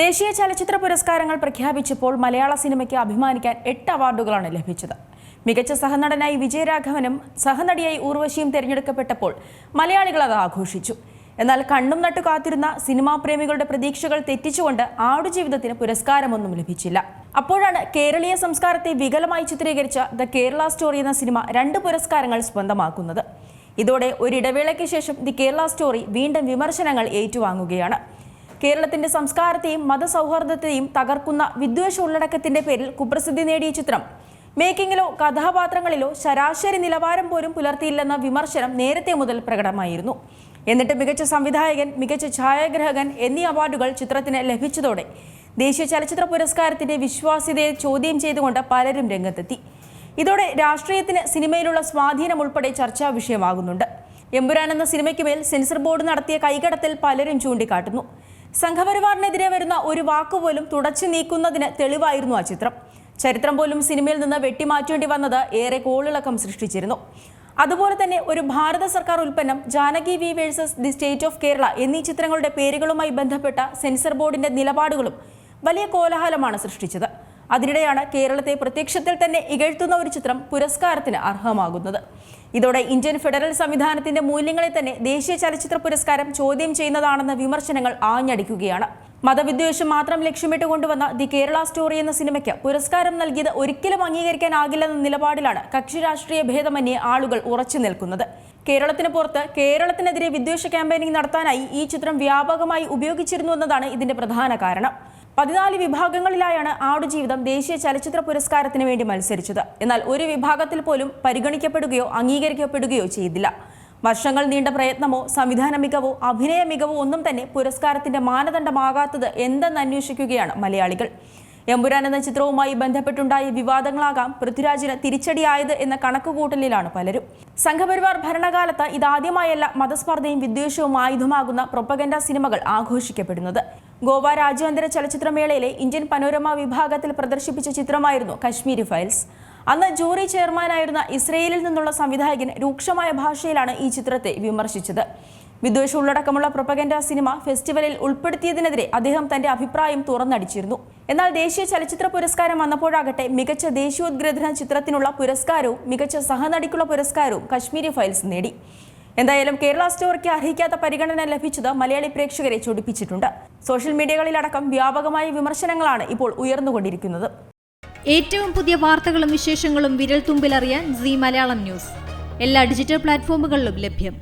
ദേശീയ ചലച്ചിത്ര പുരസ്കാരങ്ങൾ പ്രഖ്യാപിച്ചപ്പോൾ മലയാള സിനിമയ്ക്ക് അഭിമാനിക്കാൻ എട്ട് അവാർഡുകളാണ് ലഭിച്ചത്. മികച്ച സഹനടനായി വിജയരാഘവനും സഹനടിയായി ഊർവശിയും തിരഞ്ഞെടുക്കപ്പെട്ടപ്പോൾ മലയാളികൾ അത് ആഘോഷിച്ചു. എന്നാൽ കണ്ണും നട്ടു കാത്തിരുന്ന സിനിമാ പ്രേമികളുടെ പ്രതീക്ഷകൾ തെറ്റിച്ചുകൊണ്ട് ആടുജീവിതത്തിന് പുരസ്കാരമൊന്നും ലഭിച്ചില്ല. അപ്പോഴാണ് കേരളീയ സംസ്കാരത്തെ വികലമായി ചിത്രീകരിച്ച ദ കേരള സ്റ്റോറി എന്ന സിനിമ രണ്ട് പുരസ്കാരങ്ങൾ സ്വന്തമാക്കുന്നത്. ഇതോടെ ഒരിടവേളയ്ക്ക് ശേഷം ദി കേരള സ്റ്റോറി വീണ്ടും വിമർശനങ്ങൾ ഏറ്റുവാങ്ങുകയാണ്. കേരളത്തിന്റെ സംസ്കാരത്തെയും മതസൗഹാർദ്ദത്തെയും തകർക്കുന്ന വിദ്വേഷ ഉള്ളടക്കത്തിന്റെ പേരിൽ കുപ്രസിദ്ധി നേടിയ ചിത്രം. മേക്കിങ്ങിലോ കഥാപാത്രങ്ങളിലോ ശരാശരി നിലവാരം പോലും പുലർത്തിയില്ലെന്ന വിമർശനം നേരത്തെ മുതൽ പ്രകടമായിരുന്നു. എന്നിട്ട് മികച്ച സംവിധായകൻ മികച്ച ഛായാഗ്രഹകൻ എന്നീ അവാർഡുകൾ ചിത്രത്തിന് ലഭിച്ചതോടെ ദേശീയ ചലച്ചിത്ര പുരസ്കാരത്തിന്റെ വിശ്വാസ്യതയെ ചോദ്യം ചെയ്തുകൊണ്ട് പലരും രംഗത്തെത്തി. ഇതോടെ രാഷ്ട്രീയത്തിന് സിനിമയിലുള്ള സ്വാധീനം ഉൾപ്പെടെ ചർച്ചാ വിഷയമാകുന്നുണ്ട്. എമ്പുരാൻ എന്ന സിനിമയ്ക്ക് മേൽ സെൻസർ ബോർഡ് നടത്തിയ കൈകടത്തിൽ പലരും ചൂണ്ടിക്കാട്ടുന്നു. സംഘപരിവാറിനെതിരെ വരുന്ന ഒരു വാക്കുപോലും തുടച്ചു നീക്കുന്നതിന് തെളിവായിരുന്നു ആ ചിത്രം. ചരിത്രം പോലും സിനിമയിൽ നിന്ന് വെട്ടിമാറ്റേണ്ടി വന്നത് ഏറെ കോളിളക്കം സൃഷ്ടിച്ചിരുന്നു. അതുപോലെ തന്നെ ഒരു ഭാരത സർക്കാർ ഉൽപ്പന്നം Janaki V versus the state of Kerala എന്നീ ചിത്രങ്ങളുടെ പേരുകളുമായി ബന്ധപ്പെട്ട സെൻസർ ബോർഡിന്റെ നിലപാടുകളും വലിയ കോലാഹലമാണ് സൃഷ്ടിച്ചത്. അതിനിടെയാണ് കേരളത്തെ പ്രത്യക്ഷത്തിൽ തന്നെ ഇകഴ്ത്തുന്ന ഒരു ചിത്രം പുരസ്കാരത്തിന് അർഹമാകുന്നത്. ഇതോടെ ഇന്ത്യൻ ഫെഡറൽ സംവിധാനത്തിന്റെ മൂല്യങ്ങളെ തന്നെ ദേശീയ ചലച്ചിത്ര പുരസ്കാരം ചോദ്യം ചെയ്യുന്നതാണെന്ന വിമർശനങ്ങൾ ആഞ്ഞടിക്കുകയാണ്. മതവിദ്വേഷം മാത്രം ലക്ഷ്യമിട്ട് കൊണ്ടുവന്ന ദി കേരള സ്റ്റോറി എന്ന സിനിമയ്ക്ക് പുരസ്കാരം നൽകിയത് ഒരിക്കലും അംഗീകരിക്കാനാകില്ലെന്ന നിലപാടിലാണ് കക്ഷി രാഷ്ട്രീയ ഭേദമന്യേ ആളുകൾ ഉറച്ചു നിൽക്കുന്നത്. കേരളത്തിന് പുറത്ത് കേരളത്തിനെതിരെ വിദ്വേഷ ക്യാമ്പയിനിങ് നടത്താനായി ഈ ചിത്രം വ്യാപകമായി ഉപയോഗിച്ചിരുന്നു എന്നതാണ് ഇതിന്റെ പ്രധാന കാരണം. പതിനാല് വിഭാഗങ്ങളിലായാണ് ആടുജീവിതം ദേശീയ ചലച്ചിത്ര പുരസ്കാരത്തിന് വേണ്ടി മത്സരിച്ചത്. എന്നാൽ ഒരു വിഭാഗത്തിൽ പോലും പരിഗണിക്കപ്പെടുകയോ അംഗീകരിക്കപ്പെടുകയോ ചെയ്തില്ല. വർഷങ്ങൾ നീണ്ട പ്രയത്നമോ സംവിധാന മികവോ അഭിനയ മികവോ ഒന്നും തന്നെ പുരസ്കാരത്തിന്റെ മാനദണ്ഡമാകാത്തത് എന്തെന്ന് അന്വേഷിക്കുകയാണ് മലയാളികൾ. എമ്പുരാൻ എന്ന ചിത്രവുമായി ബന്ധപ്പെട്ടുണ്ടായ വിവാദങ്ങളാകാം പൃഥ്വിരാജിന് തിരിച്ചടിയായത് എന്ന കണക്കുകൂട്ടലിലാണ് പലരും. സംഘപരിവാർ ഭരണകാലത്ത് ഇതാദ്യമായല്ല മതസ്പർദ്ധയും വിദ്വേഷവും ആയുധമാകുന്ന പ്രൊപ്പഗൻഡ സിനിമകൾ ആഘോഷിക്കപ്പെടുന്നത്. ഗോവ രാജ്യാന്തര ചലച്ചിത്രമേളയിലെ ഇന്ത്യൻ പനോരമ വിഭാഗത്തിൽ പ്രദർശിപ്പിച്ച ചിത്രമായിരുന്നു കശ്മീരി ഫയൽസ്. അന്ന് ജൂറി ചെയർമാനായിരുന്ന ഇസ്രയേലിൽ നിന്നുള്ള സംവിധായകൻ രൂക്ഷമായ ഭാഷയിലാണ് ഈ ചിത്രത്തെ വിമർശിച്ചത്. വിദ്വേഷ ഉള്ളടക്കമുള്ള പ്രൊപ്പഗൻഡ സിനിമ ഫെസ്റ്റിവലിൽ ഉൾപ്പെടുത്തിയതിനെതിരെ അദ്ദേഹം തന്റെ അഭിപ്രായം തുറന്നടിച്ചിരുന്നു. എന്നാൽ ദേശീയ ചലച്ചിത്ര പുരസ്കാരം വന്നപ്പോഴാകട്ടെ മികച്ച ദേശീയോദ്ഗ്രഥന ചിത്രത്തിനുള്ള പുരസ്കാരവും മികച്ച സഹനടിക്കുള്ള പുരസ്കാരവും കശ്മീരി ഫയൽസ് നേടി. എന്തായാലും കേരള സ്റ്റോറിക്ക് അർഹിക്കാത്ത പരിഗണന ലഭിച്ചത് മലയാളി പ്രേക്ഷകരെ ചൊടിപ്പിച്ചിട്ടുണ്ട്. സോഷ്യൽ മീഡിയകളിലടക്കം വ്യാപകമായ വിമർശനങ്ങളാണ് ഇപ്പോൾ ഉയർന്നുകൊണ്ടിരിക്കുന്നത്. ഏറ്റവും പുതിയ വാർത്തകളും വിശേഷങ്ങളും വിരൽ തുമ്പിലറിയാൻ സി മലയാളം ന്യൂസ്. എല്ലാ ഡിജിറ്റൽ പ്ലാറ്റ്ഫോമുകളിലും ലഭ്യം.